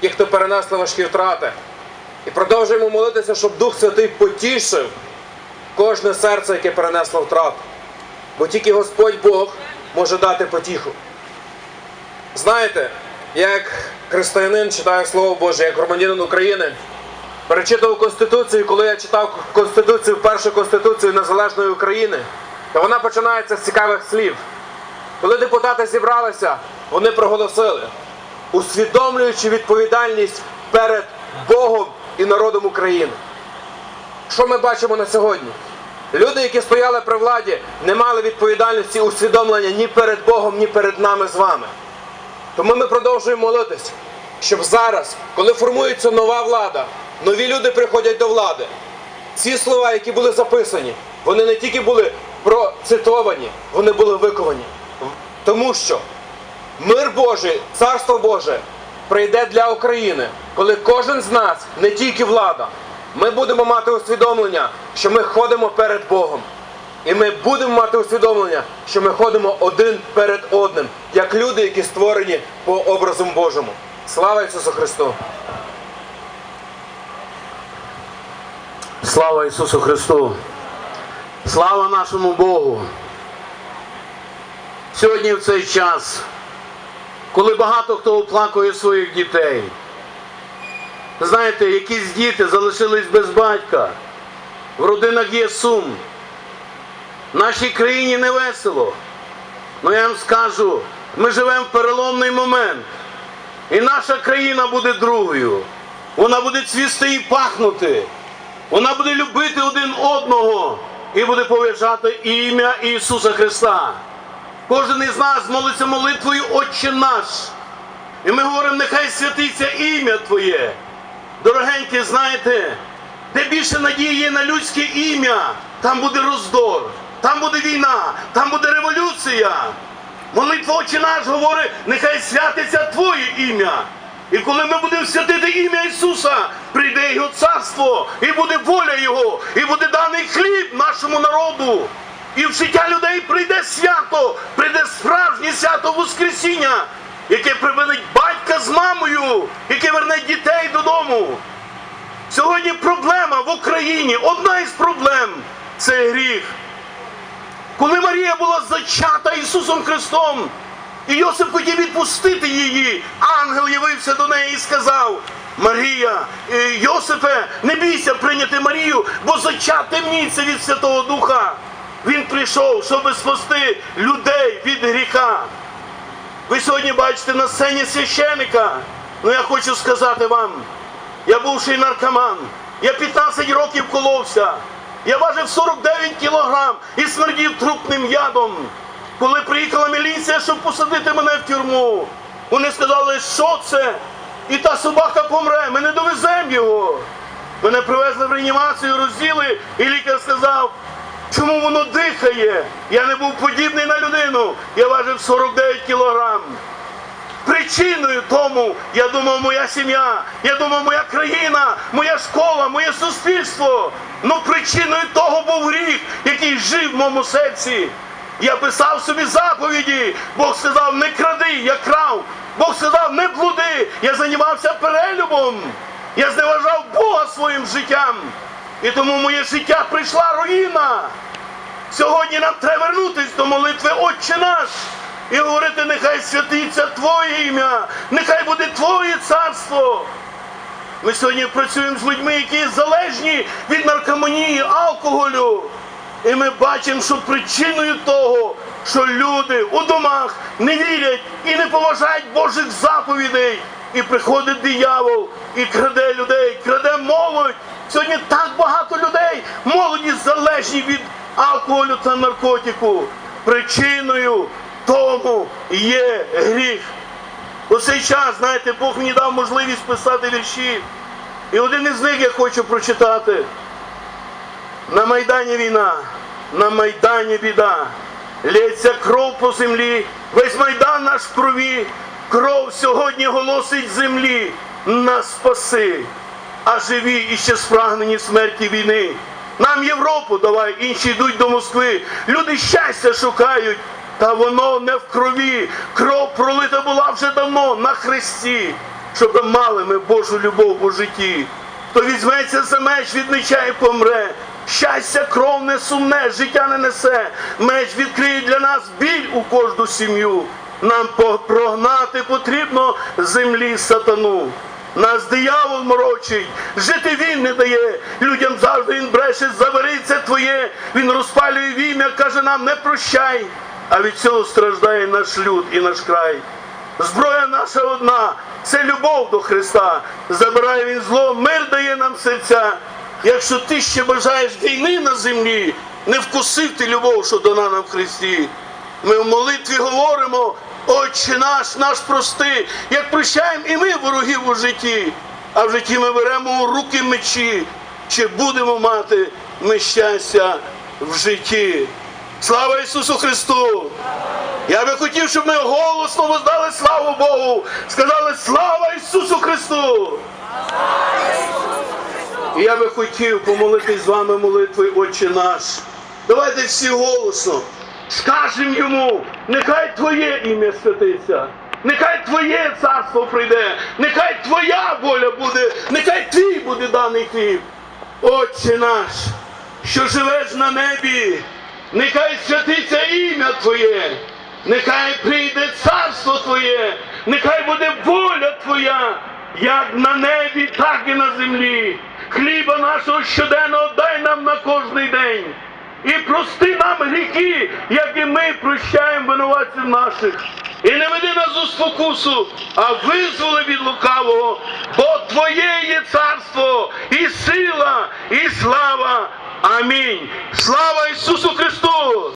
ті, хто перенесли важкі втрати. І продовжуємо молитися, щоб Дух Святий потішив кожне серце, яке перенесло втрату. Бо тільки Господь Бог може дати потіху. Знаєте, як християнин читаю Слово Боже, як громадянин України, перечитував Конституцію, коли я читав Конституцію, першу Конституцію Незалежної України, то вона починається з цікавих слів. Коли депутати зібралися, вони проголосили, усвідомлюючи відповідальність перед Богом і народом України. Що ми бачимо на сьогодні? Люди, які стояли при владі, не мали відповідальності усвідомлення ні перед Богом, ні перед нами з вами. Тому ми продовжуємо молитися, щоб зараз, коли формується нова влада, нові люди приходять до влади. Ці слова, які були записані, вони не тільки були процитовані, вони були виковані. Тому що мир Божий, царство Боже прийде для України, коли кожен з нас, не тільки влада, ми будемо мати усвідомлення, що ми ходимо перед Богом. І ми будемо мати усвідомлення, що ми ходимо один перед одним, як люди, які створені по образу Божому. Слава Ісусу Христу! Слава Ісусу Христу! Слава нашому Богу! Сьогодні в цей час, коли багато хто оплакує своїх дітей, знаєте, якісь діти залишились без батька, в родинах є сум. Нашій країні не весело. Ну я вам скажу, ми живемо в переломний момент. І наша країна буде другою. Вона буде цвісти і пахнути. Вона буде любити один одного і буде поважати ім'я Ісуса Христа. Кожен із нас молиться молитвою Отче наш. І ми говоримо, нехай святиться ім'я Твоє. Дорогенькі, знаєте, де більше надії є на людське ім'я, там буде роздор, там буде війна, там буде революція. Молитва Отче наш говорить, нехай святиться Твоє ім'я. І коли ми будемо святити ім'я Ісуса, прийде Його царство, і буде воля Його, і буде даний хліб нашому народу. І в життя людей прийде свято, прийде справжнє свято Воскресіння, яке приведеть батька з мамою, яке верне дітей додому. Сьогодні проблема в Україні, одна із проблем це гріх. Коли Марія була зачата Ісусом Христом, і Йосип хотів відпустити її, ангел явився до неї і сказав: Марія, е, Йосипе, не бійся прийняти Марію, бо зачат темніться від Святого Духа. Він прийшов, щоб спасти людей від гріха. Ви сьогодні бачите на сцені священика. Ну я хочу сказати вам, я бувший наркоман, я 15 років коловся, я важив 49 кілограм і смердів трупним ядом. Коли приїхала міліція, щоб посадити мене в тюрму, вони сказали, що це? І та собака помре, ми не довеземо його. Мене привезли в реанімацію, розділи, і лікар сказав, чому воно дихає? Я не був подібний на людину, я важив 49 кілограм. Причиною тому, я думав, моя сім'я, я думав, моя країна, моя школа, моє суспільство. Ну причиною того був гріх, який жив в моєму серці. Я писав собі заповіді. Бог сказав, не кради, я крав. Бог сказав, не блуди. Я займався перелюбом. Я зневажав Бога своїм життям. І тому в моє життя прийшла руїна. Сьогодні нам треба вернутися до молитви Отче наш і говорити, нехай святиться Твоє ім'я, нехай буде Твоє царство. Ми сьогодні працюємо з людьми, які залежні від наркоманії, алкоголю. І ми бачимо, що причиною того, що люди у домах не вірять і не поважають Божих заповідей. І приходить диявол і краде людей, краде молодь. Сьогодні так багато людей, молоді залежні від алкоголю та наркотику. Причиною тому є гріх. У цей час, знаєте, Бог мені дав можливість писати вірші. І один із них я хочу прочитати. На Майдані війна, на Майдані біда. Лється кров по землі, весь майдан наш в крові, кров сьогодні голосить землі, нас спаси, а живі і ще спрагнені смерті війни. Нам Європу давай, інші йдуть до Москви. Люди щастя шукають, та воно не в крові. Кров пролита була вже давно на хресті. щоб мали ми Божу любов у житті. Хто візьметься за меч від меча і помре. Щастя кровне, сумне, життя не несе. Меч відкриє для нас біль у кожну сім'ю. Нам прогнати потрібно землі сатану. Нас диявол морочить, жити він не дає. Людям завжди він бреше, забери це твоє. Він розпалює вім'я, каже нам не прощай. А від цього страждає наш люд і наш край. Зброя наша одна це любов до Христа. Забирає він зло, мир дає нам серця. Якщо ти ще бажаєш війни на землі, не вкусив ти любов, що дана нам в Христі. Ми в молитві говоримо, Отче наш, наш прости, як прощаємо і ми ворогів у житті, а в житті ми беремо у руки мечі, чи будемо мати ми щастя в житті. Слава Ісусу Христу! Я би хотів, щоб ми голосно воздали славу Богу, сказали слава Ісусу Христу! І я би хотів помолитись з вами молитвою Отче наш. Давайте всі голосно скажемо йому, нехай Твоє ім'я святиться, нехай Твоє царство прийде, нехай Твоя воля буде, нехай Твій буде даний хліб. Отче наш, що живеш на небі, нехай святиться ім'я Твоє, нехай прийде царство Твоє, нехай буде воля Твоя, як на небі, так і на землі. Хліба нашого щоденного дай нам на кожний день. І прости нам гріхи, як і ми прощаємо винуватців наших. І не веди нас у спокусу, а визволи від лукавого, бо Твоє є царство, і сила, і слава. Амінь. Слава Ісусу Христу!